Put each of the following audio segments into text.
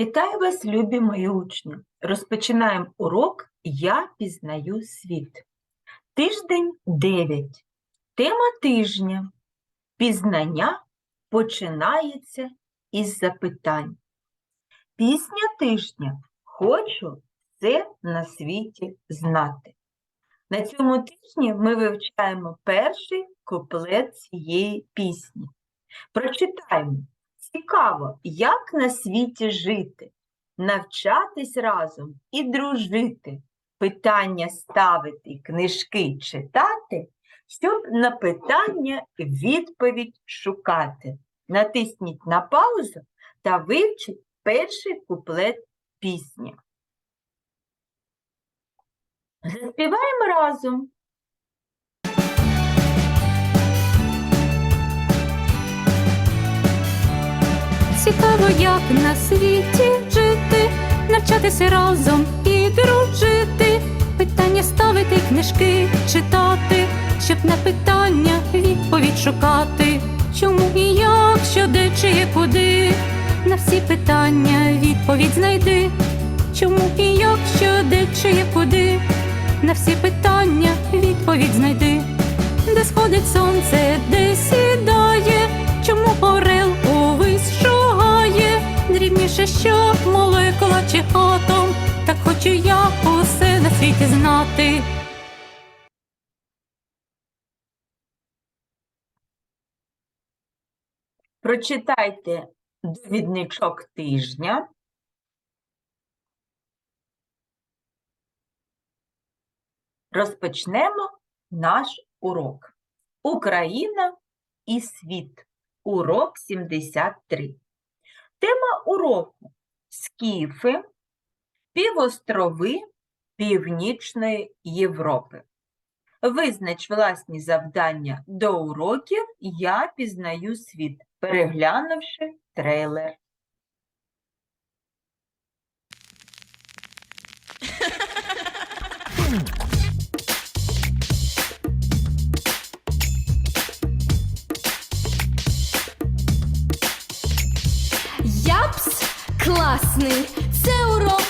Вітаю вас, любі мої учні! Розпочинаємо урок Я пізнаю світ. Тиждень 9. Тема тижня. Пізнання починається із запитань. Пісня тижня. Хочу все на світі знати. На цьому тижні ми вивчаємо перший куплет цієї пісні. Прочитаємо. Цікаво, як на світі жити, навчатись разом і дружити, питання ставити, книжки читати, щоб на питання відповідь шукати. Натисніть на паузу та вивчіть перший куплет пісні. Заспіваємо разом. Цікаво, як на світі жити, навчатися разом і дружити, питання ставити, книжки читати, щоб на питання відповідь шукати. Чому і як, що де чи є куди? На всі питання відповідь знайди. Чому і як, що де чи є куди? На всі питання відповідь знайди. Де сходить сонце, де світі знати. Прочитайте довідничок тижня. Розпочнемо наш урок. Україна і світ. Урок 73. Тема уроку Скіфи, півострови Північної Європи. Визнач власні завдання до уроків Я пізнаю світ, переглянувши трейлер. Япс класний, це урок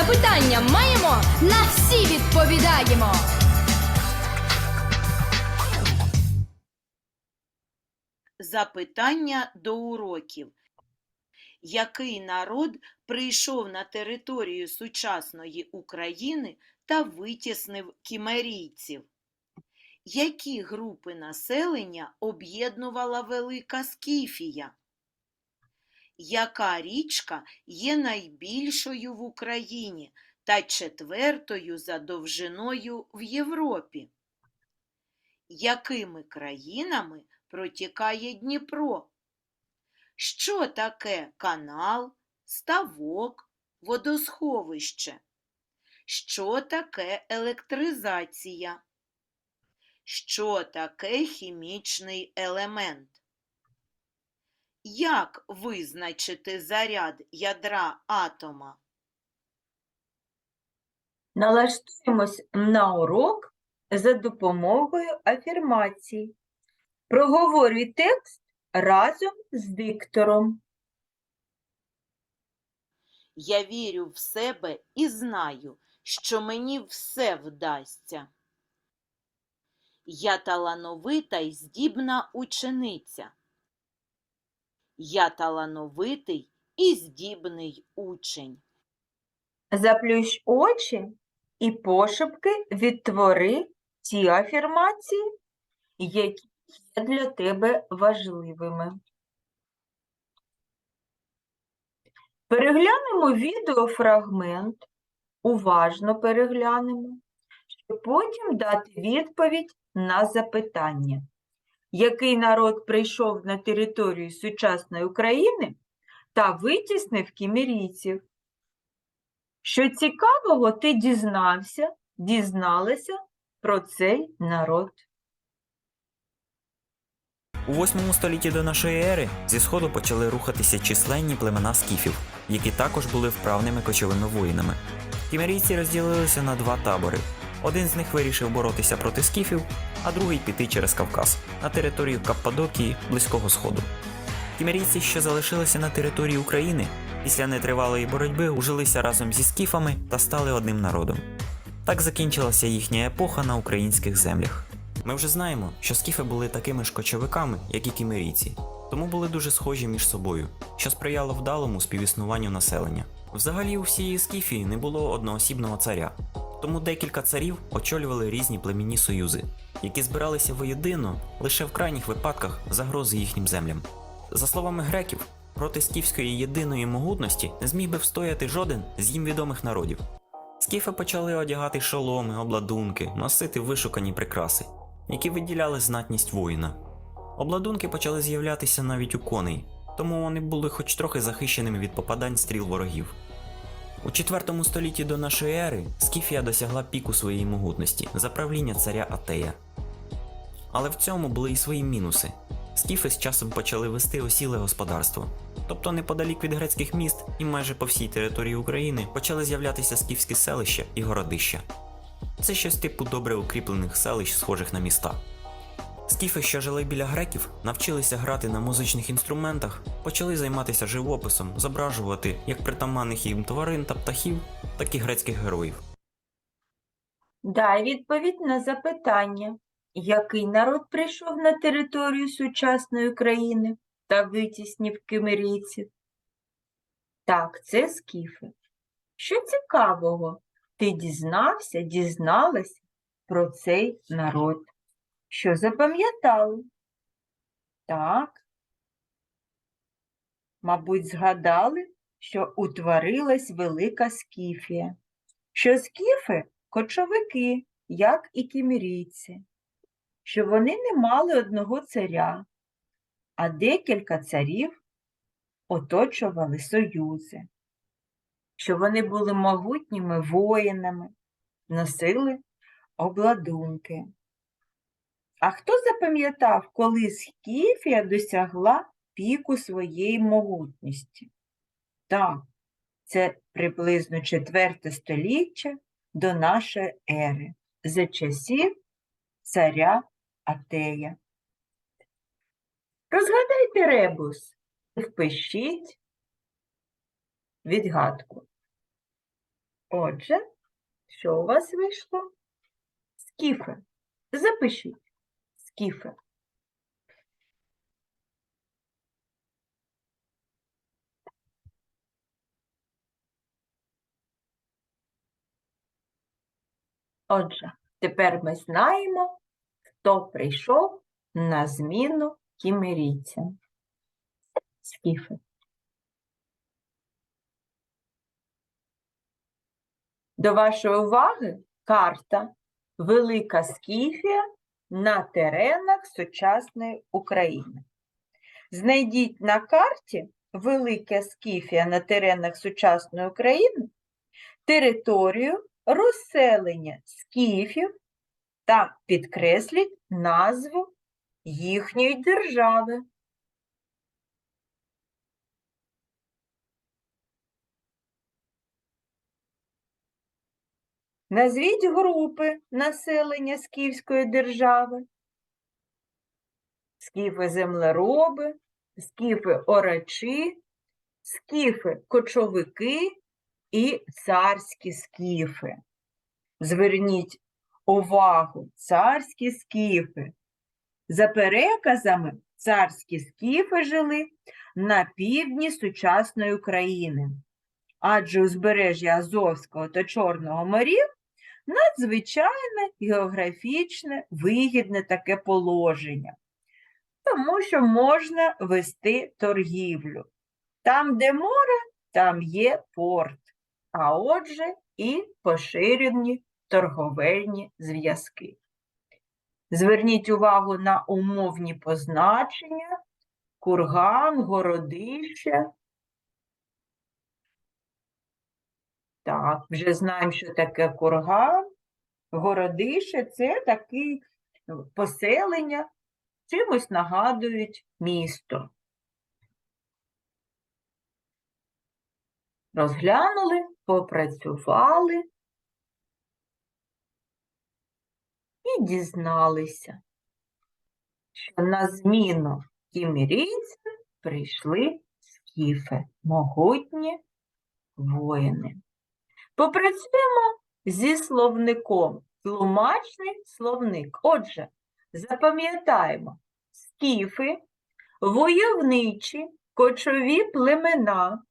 Запитання маємо, на всі відповідаємо. Запитання до уроків. Який народ прийшов на територію сучасної України та витіснив кімерійців? Які групи населення об'єднувала Велика Скіфія? Яка річка є найбільшою в Україні та четвертою за довжиною в Європі? Якими країнами протікає Дніпро? Що таке канал, ставок, водосховище? Що таке електризація? Що таке хімічний елемент? Як визначити заряд ядра атома? Налаштуємось на урок за допомогою афірмацій. Проговорюй текст разом з диктором. Я вірю в себе і знаю, що мені все вдасться. Я талановита й здібна учениця. Я талановитий і здібний учень. Заплющ очі і пошепки відтвори ті афірмації, які є для тебе важливими. Переглянемо відеофрагмент, уважно переглянемо, щоб потім дати відповідь на запитання. Який народ прийшов на територію сучасної України та витіснив кімерійців? Що цікавого ти дізнався, дізналася про цей народ? У 8 столітті до нашої ери зі сходу почали рухатися численні племена скіфів, які також були вправними кочовими воїнами. Кімерійці розділилися на два табори. Один з них вирішив боротися проти скіфів, а другий піти через Кавказ на територію Каппадокії Близького Сходу. Кімерійці, що залишилися на території України, після нетривалої боротьби ужилися разом зі скіфами та стали одним народом. Так закінчилася їхня епоха на українських землях. Ми вже знаємо, що скіфи були такими ж кочовиками, як і кімерійці, тому були дуже схожі між собою, що сприяло вдалому співіснуванню населення. Взагалі у всієї скіфії не було одноосібного царя, тому декілька царів очолювали різні племінні союзи, які збиралися воєдино лише в крайніх випадках загрози їхнім землям. За словами греків, проти скіфської єдиної могутності не зміг би встояти жоден з їм відомих народів. Скіфи почали одягати шоломи, обладунки, носити вишукані прикраси, які виділяли знатність воїна. Обладунки почали з'являтися навіть у коней, тому вони були хоч трохи захищеними від попадань стріл ворогів. У 4 столітті до нашої ери Скіфія досягла піку своєї могутності за правління царя Атея. Але в цьому були і свої мінуси. Скіфи з часом почали вести осіле господарство. Тобто неподалік від грецьких міст і майже по всій території України почали з'являтися скіфські селища і городища. Це щось типу добре укріплених селищ, схожих на міста. Скіфи, що жили біля греків, навчилися грати на музичних інструментах, почали займатися живописом, зображувати як притаманних їм тварин та птахів, так і грецьких героїв. Дай відповідь на запитання. Який народ прийшов на територію сучасної України та витіснив кимерійців? Так, це скіфи. Що цікавого ти дізнався, дізналась про цей народ? Що запам'ятали? Так. Мабуть, згадали, що утворилась велика скіфія, що скіфи кочовики, як і кімерійці, що вони не мали одного царя, а декілька царів оточували союзи, що вони були могутніми воїнами, носили обладунки. А хто запам'ятав, коли Скіфія досягла піку своєї могутності? Так, це приблизно четверте століття до нашої ери, за часів царя Атея. Розгадайте ребус і впишіть відгадку. Отже, що у вас вийшло? Скіфи. Запишіть. Скіфи. Отже, тепер ми знаємо, хто прийшов на зміну кімерійцям. Скіфи. До вашої уваги карта Велика Скіфія на теренах сучасної України. Знайдіть на карті Велика Скіфія на теренах сучасної України територію розселення скіфів та підкресліть назву їхньої держави. Назвіть групи населення Скіфської держави. Скіфи землероби, скіфи орачі, скіфи кочовики і царські скіфи. Зверніть увагу, царські скіфи. За переказами, царські скіфи жили на півдні сучасної України, адже узбережжя Азовського та Чорного морів надзвичайне географічне вигідне таке положення, тому що можна вести торгівлю. Там, де море, там є порт, а отже і поширені торговельні зв'язки. Зверніть увагу на умовні позначення, курган, городище. Так, вже знаємо, що таке курган. Городище це таке поселення, чимось нагадують місто. Розглянули, попрацювали і дізналися, що на зміну кімірійцям прийшли скіфи, могутні воїни. Попрацюємо зі словником. Тлумачний словник. Отже, запам'ятаємо, скіфи, войовничі, кочові племена,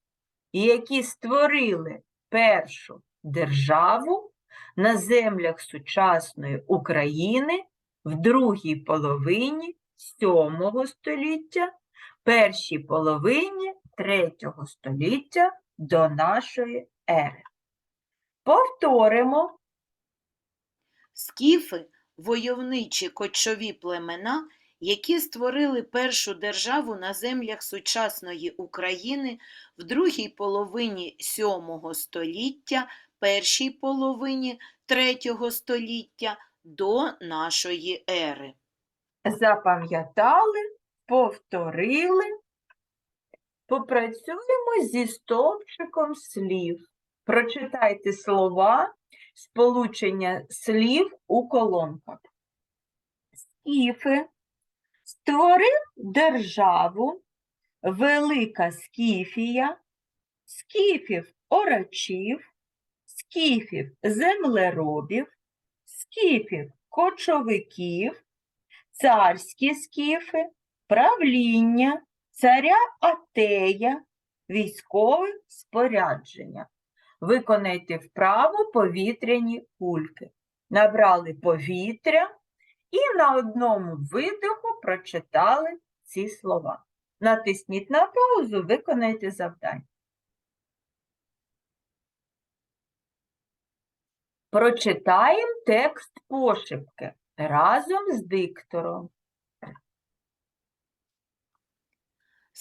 які створили першу державу на землях сучасної України в другій половині VII століття, першій половині третього століття до нашої ери. Повторимо. Скіфи войовничі кочові племена, які створили першу державу на землях сучасної України в другій половині VII століття, першій половині третього століття до нашої ери. Запам'ятали, повторили. Попрацюємо зі стовпчиком слів. Прочитайте слова, сполучення слів у колонках. Скіфи створив державу, Велика Скіфія, скіфів орачів, скіфів землеробів, скіфів кочовиків, царські скіфи, правління, царя Атея, військове спорядження. Виконайте вправу повітряні кульки. Набрали повітря і на одному видиху прочитали ці слова. Натисніть на паузу, виконайте завдання. Прочитаємо текст пошепки разом з диктором.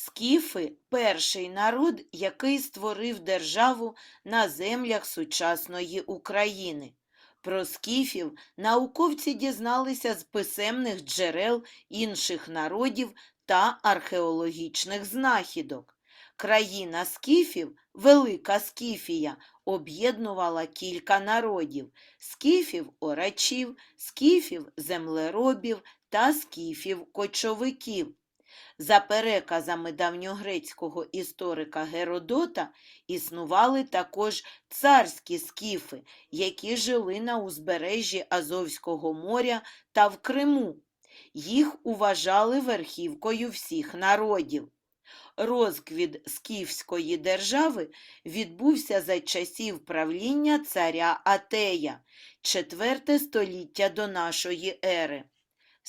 Скіфи – перший народ, який створив державу на землях сучасної України. Про скіфів науковці дізналися з писемних джерел інших народів та археологічних знахідок. Країна скіфів, Велика Скіфія, об'єднувала кілька народів – скіфів-орачів, скіфів-землеробів та скіфів-кочовиків. За переказами давньогрецького історика Геродота існували також царські скіфи, які жили на узбережжі Азовського моря та в Криму. Їх уважали верхівкою всіх народів. Розквіт скіфської держави відбувся за часів правління царя Атея, IV століття до нашої ери.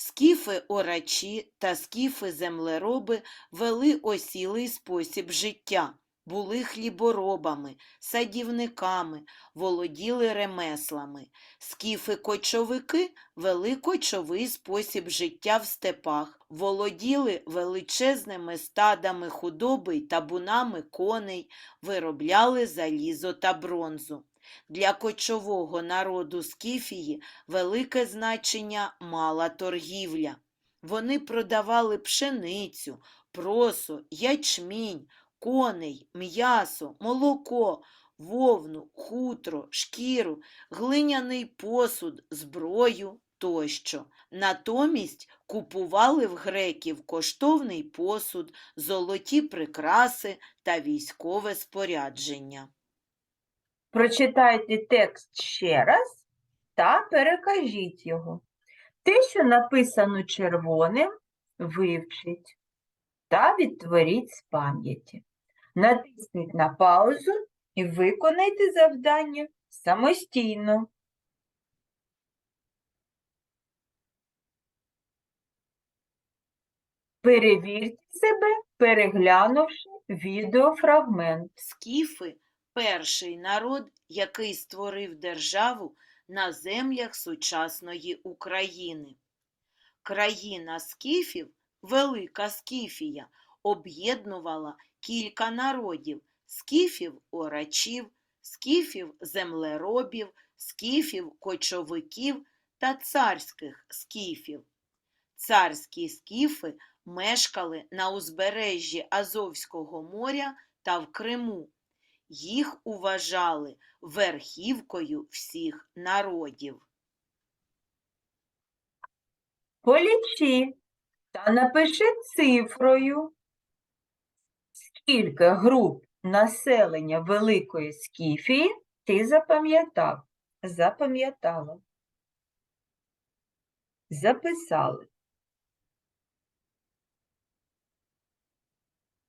Скіфи-орачі та скіфи-землероби вели осілий спосіб життя, були хліборобами, садівниками, володіли ремеслами. Скіфи-кочовики вели кочовий спосіб життя в степах, володіли величезними стадами худоби й табунами коней, виробляли залізо та бронзу. Для кочового народу Скіфії велике значення мала торгівля. Вони продавали пшеницю, просо, ячмінь, коней, м'ясо, молоко, вовну, хутро, шкіру, глиняний посуд, зброю тощо. Натомість купували в греків коштовний посуд, золоті прикраси та військове спорядження. Прочитайте текст ще раз та перекажіть його. Те, що написано червоним, вивчіть та відтворіть з пам'яті. Натисніть на паузу і виконайте завдання самостійно. Перевірте себе, переглянувши відеофрагмент. Скіфи перший народ, який створив державу на землях сучасної України. Країна скіфів, Велика Скіфія, об'єднувала кілька народів скіфів-орачів, скіфів землеробів, скіфів кочовиків та царських скіфів. Царські скіфи мешкали на узбережжі Азовського моря та в Криму. Їх уважали верхівкою всіх народів. Полічи та напиши цифрою, скільки груп населення Великої Скіфії ти запам'ятав, запам'ятала. Записали.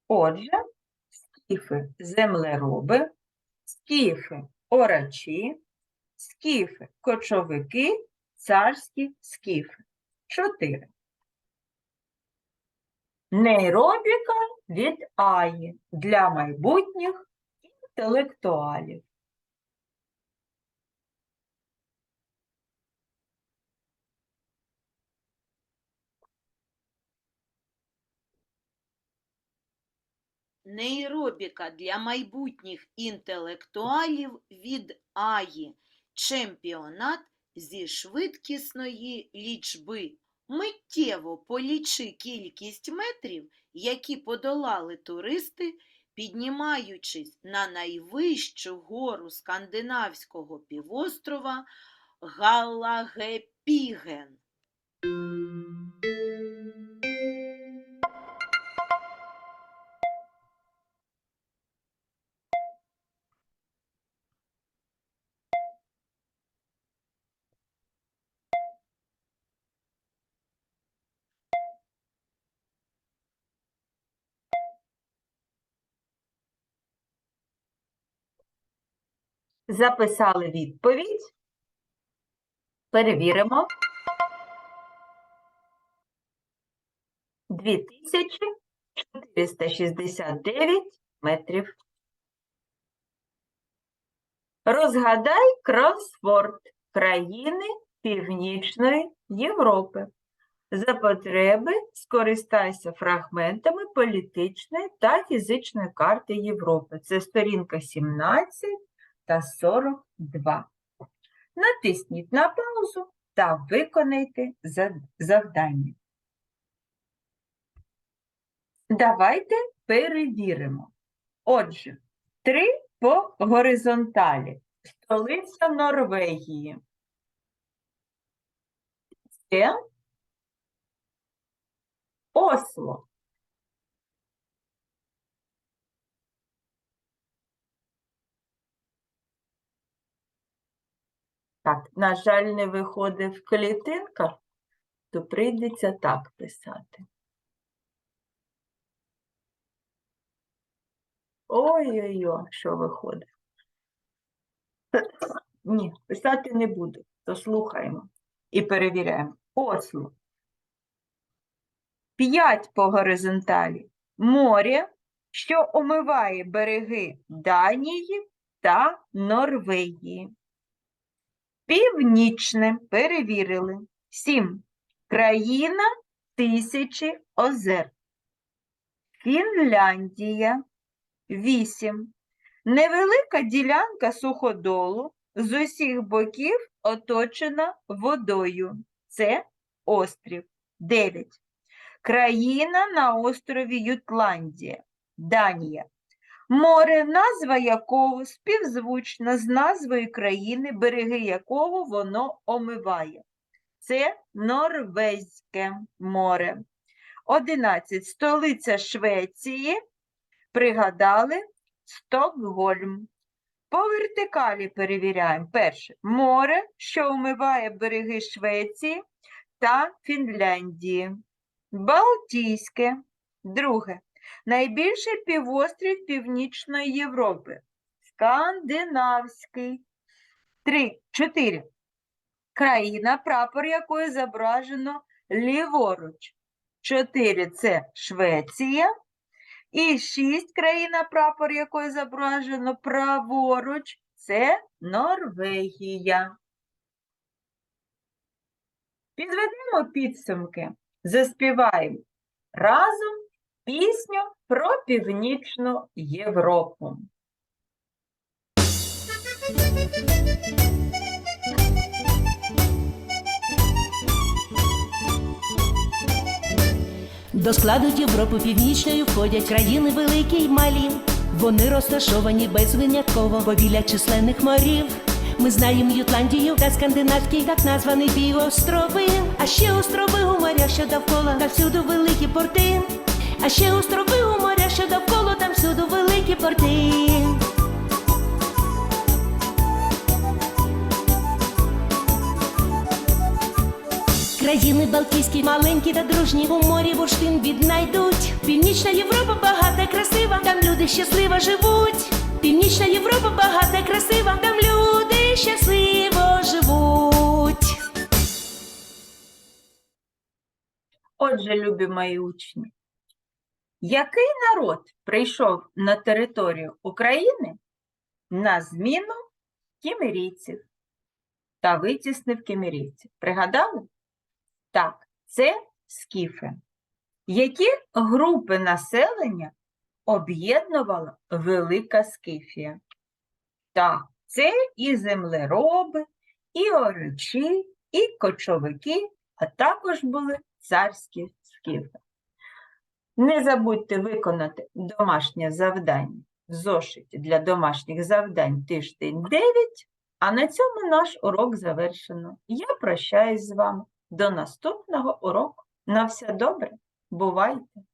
Отже, скіфи землероби, скіфи орачі, скіфи кочовики, царські скіфи. Чотири. Нейробіка від Аї для майбутніх інтелектуалів. Нейробіка для майбутніх інтелектуалів від Аї. Чемпіонат зі швидкісної лічби. Миттєво полічи кількість метрів, які подолали туристи, піднімаючись на найвищу гору скандинавського півострова Галагепіген. Записали відповідь. Перевіримо. 2469 метрів. Розгадай кросворд країни Північної Європи. За потреби скористайся фрагментами політичної та фізичної карти Європи. Це сторінка 17 та 42. Натисніть на паузу та виконайте завдання. Давайте перевіримо. Отже, три по горизонталі. Столиця Норвегії. Це Осло. Так, на жаль, не виходить в клітинках, то прийдеться так писати. Ой-ой-ой, що виходить. Ні, писати не буду, то слухаємо і перевіряємо. Осло. П'ять по горизонталі. Море, що омиває береги Данії та Норвегії. Північне перевірили. Сім. Країна тисячі озер. Фінляндія. Вісім. Невелика ділянка суходолу з усіх боків оточена водою. Це острів. Дев'ять. Країна на острові Ютландія. Данія. Море, назва якого співзвучна з назвою країни, береги якого воно омиває. Це Норвезьке море. 11. Столиця Швеції. Пригадали Стокгольм. По вертикалі перевіряємо. Перше. Море, що омиває береги Швеції та Фінляндії. Балтійське. Друге. Найбільший півострів Північної Європи. Скандинавський. Три. Чотири. Країна, прапор якої зображено ліворуч. Чотири це Швеція. І шість країна, прапор якої зображено праворуч. Це Норвегія. Підведемо підсумки. Заспіваємо разом пісню про Північну Європу. До складу Європи північної входять країни великі й малі. Вони розташовані безвинятково побіля численних морів. Ми знаємо Ютландію та скандинавські так названі півострови. А ще острови у морях, що довкола, та всюди великі порти. А ще острови у морях, що довкола, там всюди великі порти. Країни Балтійські маленькі та дружні у морі бурштин віднайдуть. Північна Європа багата, красива, там люди щасливо живуть. Північна Європа багата, красива, там люди щасливо живуть. Отже, любі мої учні, який народ прийшов на територію України на зміну кімерійців та витіснив кімерійців? Пригадали? Так, це скіфи. Які групи населення об'єднувала Велика Скіфія? Так, це і землероби, і оричі, і кочовики, а також були царські скіфи. Не забудьте виконати домашнє завдання в зошиті для домашніх завдань тиждень 9, а на цьому наш урок завершено. Я прощаюсь з вами. До наступного уроку. На все добре. Бувайте!